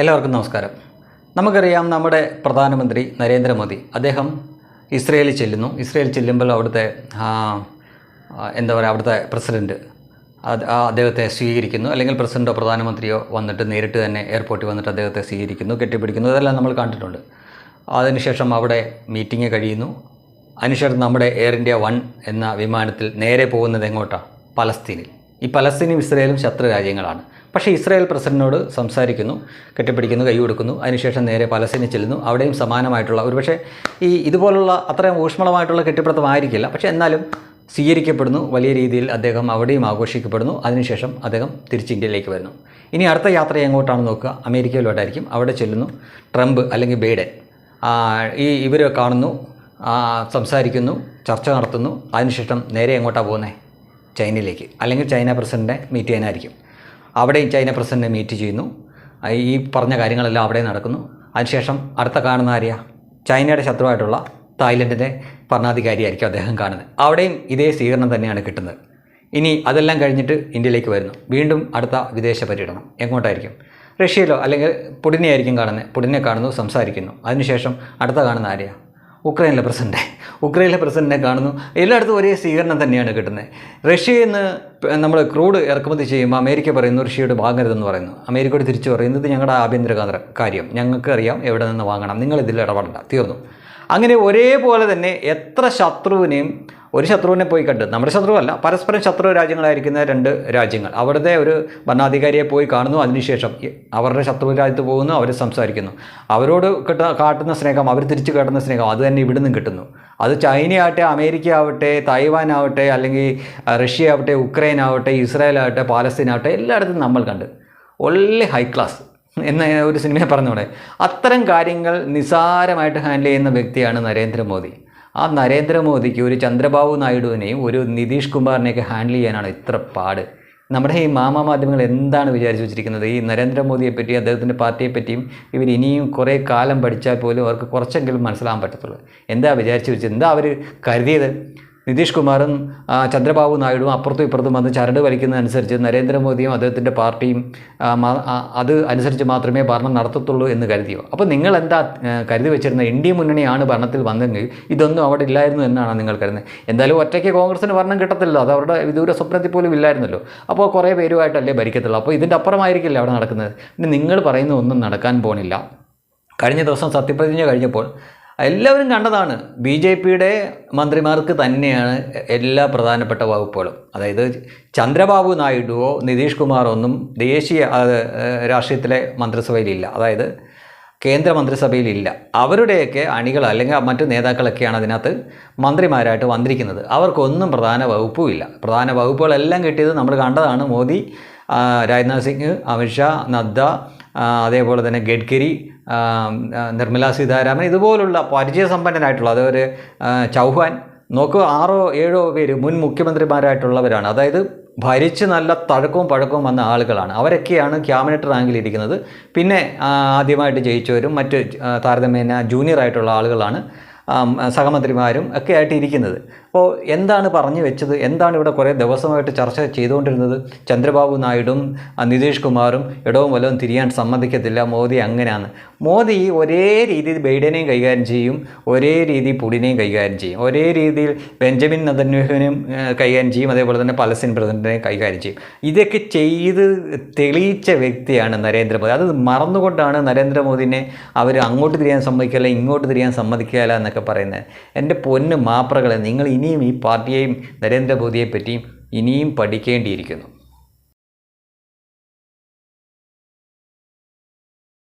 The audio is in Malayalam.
എല്ലാവർക്കും നമസ്കാരം. നമുക്കറിയാം നമ്മുടെ പ്രധാനമന്ത്രി നരേന്ദ്രമോദി അദ്ദേഹം ഇസ്രയേലിൽ ചെല്ലുന്നു. ഇസ്രയേൽ ചെല്ലുമ്പോൾ അവിടുത്തെ എന്താ പറയുക അവിടുത്തെ പ്രസിഡന്റ് അദ്ദേഹത്തെ സ്വീകരിക്കുന്നു. അല്ലെങ്കിൽ പ്രസിഡന്റോ പ്രധാനമന്ത്രിയോ വന്നിട്ട് നേരിട്ട് തന്നെ എയർപോർട്ടിൽ വന്നിട്ട് അദ്ദേഹത്തെ സ്വീകരിക്കുന്നു കെട്ടിപ്പിടിക്കുന്നു. ഇതെല്ലാം നമ്മൾ കണ്ടിട്ടുണ്ട്. അതിനുശേഷം അവിടെ മീറ്റിംഗ് കഴിയുന്നു. അതിനുശേഷം നമ്മുടെ എയർ ഇന്ത്യ വൺ എന്ന വിമാനത്തിൽ നേരെ പോകുന്നത് എങ്ങോട്ടാണ് പലസ്തീനിൽ. ഈ പലസ്തീനും ഇസ്രയേലും ശത്രു രാജ്യങ്ങളാണ്. പക്ഷേ ഇസ്രായേൽ പ്രസിഡന്റിനോട് സംസാരിക്കുന്നു കെട്ടിപ്പിടിക്കുന്നു കൈ കൊടുക്കുന്നു അതിനുശേഷം നേരെ പലസ്തീനിൽ ചെല്ലുന്നു. അവിടെയും സമാനമായിട്ടുള്ള ഒരുപക്ഷെ ഈ ഇതുപോലുള്ള അത്രയും ഊഷ്മളമായിട്ടുള്ള കെട്ടിപ്പിടുത്തമായിരിക്കില്ല. പക്ഷേ എന്നാലും സ്വീകരിക്കപ്പെടുന്നു. വലിയ രീതിയിൽ അദ്ദേഹം അവിടെയും ആഘോഷിക്കപ്പെടുന്നു. അതിനുശേഷം അദ്ദേഹം തിരിച്ച് ഇന്ത്യയിലേക്ക് വരുന്നു. ഇനി അടുത്ത യാത്ര എങ്ങോട്ടാണ് നോക്കുക? അമേരിക്കയിലോട്ടായിരിക്കും. അവിടെ ചെല്ലുന്നു. ട്രംപ് അല്ലെങ്കിൽ ബൈഡൻ. ഈ ഇവർ കാണുന്നു സംസാരിക്കുന്നു ചർച്ച നടത്തുന്നു. അതിനുശേഷം നേരെ എങ്ങോട്ടാണ് പോകുന്നത് ചൈനയിലേക്ക്. അല്ലെങ്കിൽ ചൈന പ്രസിഡന്റിനെ മീറ്റ് ചെയ്യാനായിരിക്കും. അവിടെയും ചൈന പ്രസിഡന്റിനെ മീറ്റ് ചെയ്യുന്നു. ഈ പറഞ്ഞ കാര്യങ്ങളെല്ലാം അവിടെ നടക്കുന്നു. അതിനുശേഷം അടുത്ത കാണുന്ന ആര്യ? ചൈനയുടെ ശത്രുവായിട്ടുള്ള തായ്ലൻഡിന്റെ ഭരണാധികാരിയായിരിക്കും അദ്ദേഹം കാണുന്നത്. അവിടെയും ഇതേ സ്വീകരണം തന്നെയാണ് കിട്ടുന്നത്. ഇനി അതെല്ലാം കഴിഞ്ഞിട്ട് ഇന്ത്യയിലേക്ക് വരുന്നു. വീണ്ടും അടുത്ത വിദേശ പര്യടനം. എങ്ങോട്ടായിരിക്കും? റഷ്യയിലോ അല്ലെങ്കിൽ പുടിനെ ആയിരിക്കും കാണുന്നത്. പുടിനെ കാണുന്നു സംസാരിക്കുന്നു. അതിനുശേഷം അടുത്ത കാണുന്ന ആര്യ? ഉക്രൈനിലെ പ്രസിഡന്റ്. ഉക്രൈനിലെ പ്രസിഡന്റിനെ കാണുന്നു. എല്ലായിടത്തും ഒരേ സ്വീകരണം തന്നെയാണ് കിട്ടുന്നത്. റഷ്യയിൽ നിന്ന് നമ്മൾ ക്രൂഡ് ഇറക്കുമതി ചെയ്യുമ്പോൾ അമേരിക്ക പറയുന്നു റഷ്യയുടെ വാങ്ങരുതെന്ന് പറയുന്നു. അമേരിക്കയോട് തിരിച്ചു പറയുന്നത് ഞങ്ങളുടെ ആഭ്യന്തര കാര്യം. ഞങ്ങൾക്ക് അറിയാം എവിടെ നിന്ന് വാങ്ങണം. നിങ്ങൾ ഇതിൽ ഇടപെടണ്ട. തീർന്നു. അങ്ങനെ ഒരേപോലെ തന്നെ എത്ര ശത്രുവിനെയും ഒരു ശത്രുവിനെ പോയി കണ്ട് നമ്മുടെ ശത്രുവല്ല പരസ്പരം ശത്രു രാജ്യങ്ങളായിരിക്കുന്ന രണ്ട് രാജ്യങ്ങൾ. അവിടുത്തെ ഒരു ഭരണാധികാരിയെ പോയി കാണുന്നു അതിനുശേഷം അവരുടെ ശത്രു രാജ്യത്ത് പോകുന്നു അവർ സംസാരിക്കുന്നു. അവരോട് കിട്ട കാട്ടുന്ന സ്നേഹം അവർ തിരിച്ച് കാട്ടുന്ന സ്നേഹം അത് തന്നെ ഇവിടുന്ന് കിട്ടുന്നു. അത് ചൈനയാവട്ടെ അമേരിക്ക ആവട്ടെ തായ്വാൻ ആവട്ടെ അല്ലെങ്കിൽ റഷ്യ ആവട്ടെ ഉക്രൈൻ ആവട്ടെ ഇസ്രായേൽ ആവട്ടെ പാലസ്തീൻ ആവട്ടെ എല്ലായിടത്തും നമ്മൾ കണ്ട്. ഒള്ളി ഹൈ ക്ലാസ് എന്ന ഒരു സിനിമയെ പറഞ്ഞൂടെ. അത്തരം കാര്യങ്ങൾ നിസാരമായിട്ട് ഹാൻഡിൽ ചെയ്യുന്ന വ്യക്തിയാണ് നരേന്ദ്രമോദി. ആ നരേന്ദ്രമോദിക്ക് ഒരു ചന്ദ്രബാബു നായിഡുവിനെയും ഒരു നിതീഷ് കുമാറിനെയൊക്കെ ഹാൻഡിൽ ചെയ്യാനാണ് ഇത്ര പാട്. നമ്മുടെ ഈ മാമാ മാധ്യമങ്ങൾ എന്താണ് വിചാരിച്ചു വെച്ചിരിക്കുന്നത്? ഈ നരേന്ദ്രമോദിയെ പറ്റിയും അദ്ദേഹത്തിന്റെ പാർട്ടിയെ പറ്റിയും ഇവർ ഇനിയും കുറേ കാലം പഠിച്ചാൽ പോലും അവർക്ക് കുറച്ചെങ്കിലും മനസ്സിലാകാൻ പറ്റത്തുള്ളൂ. എന്താ വിചാരിച്ചു വെച്ചത് എന്താ അവർ കരുതിയത്? നിതീഷ് കുമാറും ചന്ദ്രബാബു നായിഡുവും അപ്പുറത്തും ഇപ്പുറത്തും വന്ന് ചരട് വലിക്കുന്നതനുസരിച്ച് നരേന്ദ്രമോദിയും അദ്ദേഹത്തിന്റെ പാർട്ടിയും അത് അനുസരിച്ച് മാത്രമേ ഭരണം നടത്തത്തുള്ളൂ എന്ന് കരുതിയോ? അപ്പോൾ നിങ്ങൾ എന്താ കരുതി വെച്ചിരുന്ന ഇന്ത്യ മുന്നണിയാണ് ഭരണത്തിൽ വന്നെങ്കിൽ ഇതൊന്നും അവിടെ ഇല്ലായിരുന്നു എന്നാണ് നിങ്ങൾ കരുതുന്നത്. എന്തായാലും ഒറ്റയ്ക്ക് കോൺഗ്രസിന് ഭരണം കിട്ടത്തില്ലല്ലോ. അത് അവരുടെ വിദൂര സ്വപ്നത്തിൽ പോലും ഇല്ലായിരുന്നല്ലോ. അപ്പോൾ കുറേ പേരുമായിട്ടല്ലേ ഭരിക്കത്തുള്ളൂ. അപ്പോൾ ഇതിന്റെ അപ്പുറമായിരിക്കില്ല അവിടെ നടക്കുന്നത്? പിന്നെ നിങ്ങൾ പറയുന്ന ഒന്നും നടക്കാൻ പോണില്ല. കഴിഞ്ഞ ദിവസം സത്യപ്രതിജ്ഞ കഴിഞ്ഞപ്പോൾ എല്ലാവരും കണ്ടതാണ്. ബി ജെ പിയുടെ മന്ത്രിമാർക്ക് തന്നെയാണ് എല്ലാ പ്രധാനപ്പെട്ട വകുപ്പുകളും. അതായത് ചന്ദ്രബാബു നായിഡുവോ നിതീഷ് കുമാറോ ഒന്നും ദേശീയ രാഷ്ട്രീയത്തിലെ മന്ത്രിസഭയിലില്ല. അതായത് കേന്ദ്ര മന്ത്രിസഭയിലില്ല. അവരുടെയൊക്കെ അണികൾ അല്ലെങ്കിൽ മറ്റ് നേതാക്കളൊക്കെയാണ് അതിനകത്ത് മന്ത്രിമാരായിട്ട് വന്നിരിക്കുന്നത്. അവർക്കൊന്നും പ്രധാന വകുപ്പും ഇല്ല. പ്രധാന വകുപ്പുകളെല്ലാം കിട്ടിയത് നമ്മൾ കണ്ടതാണ് മോദി രാജ്നാഥ് സിംഗ് അമിത്ഷാ നദ്ദ അതേപോലെ തന്നെ ഗഡ്കരി നിർമ്മല സീതാരാമൻ ഇതുപോലുള്ള പരിചയസമ്പന്നനായിട്ടുള്ള അതൊരു ചൗഹാൻ നോക്കൂ ആറോ ഏഴോ പേര് മുൻ മുഖ്യമന്ത്രിമാരായിട്ടുള്ളവരാണ്. അതായത് ഭരിച്ച് നല്ല തഴക്കവും പഴക്കവും വന്ന ആളുകളാണ്. അവരൊക്കെയാണ് ക്യാബിനറ്റ് റാങ്കിൽ ഇരിക്കുന്നത് പിന്നെ ആദ്യമായിട്ട് ജയിച്ചവരും മറ്റ് താരതമ്യേന ജൂനിയർ ആയിട്ടുള്ള ആളുകളാണ്. സഹമന്ത്രിമാരും ഒക്കെ ആയിട്ട് ഇരിക്കുന്നത്. അപ്പോൾ എന്താണ് പറഞ്ഞു വെച്ചത്? എന്താണ് ഇവിടെ കുറേ ദിവസമായിട്ട് ചർച്ച ചെയ്തുകൊണ്ടിരുന്നത്? ചന്ദ്രബാബു നായിഡും നിതീഷ് കുമാറും ഇടവും വലവും തിരിയാൻ സമ്മതിക്കത്തില്ല. മോദി അങ്ങനെയാണ്. മോദി ഒരേ രീതിയിൽ ബൈഡനെയും കൈകാര്യം ചെയ്യും ഒരേ രീതിയിൽ പുടിനെയും കൈകാര്യം ചെയ്യും ഒരേ രീതിയിൽ ബെഞ്ചമിൻ നദന്യൂഹിനെയും കൈകാര്യം ചെയ്യും അതേപോലെ തന്നെ പലസ്തീൻ പ്രസിഡന്റിനെയും കൈകാര്യം ചെയ്യും. ഇതൊക്കെ ചെയ്ത് തെളിയിച്ച വ്യക്തിയാണ് നരേന്ദ്രമോദി. അത് മറന്നുകൊണ്ടാണ് നരേന്ദ്രമോദിനെ അവർ അങ്ങോട്ട് തിരിയാൻ സമ്മതിക്കില്ല ഇങ്ങോട്ട് തിരിയാൻ സമ്മതിക്കില്ല എന്നൊക്കെ പറയുന്നത്. എന്റെ പൊന്ന് മാപ്രകളെ നിങ്ങൾ ഇനിയും ഈ പാർട്ടിയെയും നരേന്ദ്രമോദിയെ പറ്റിയും ഇനിയും പഠിക്കേണ്ടിയിരിക്കുന്നു.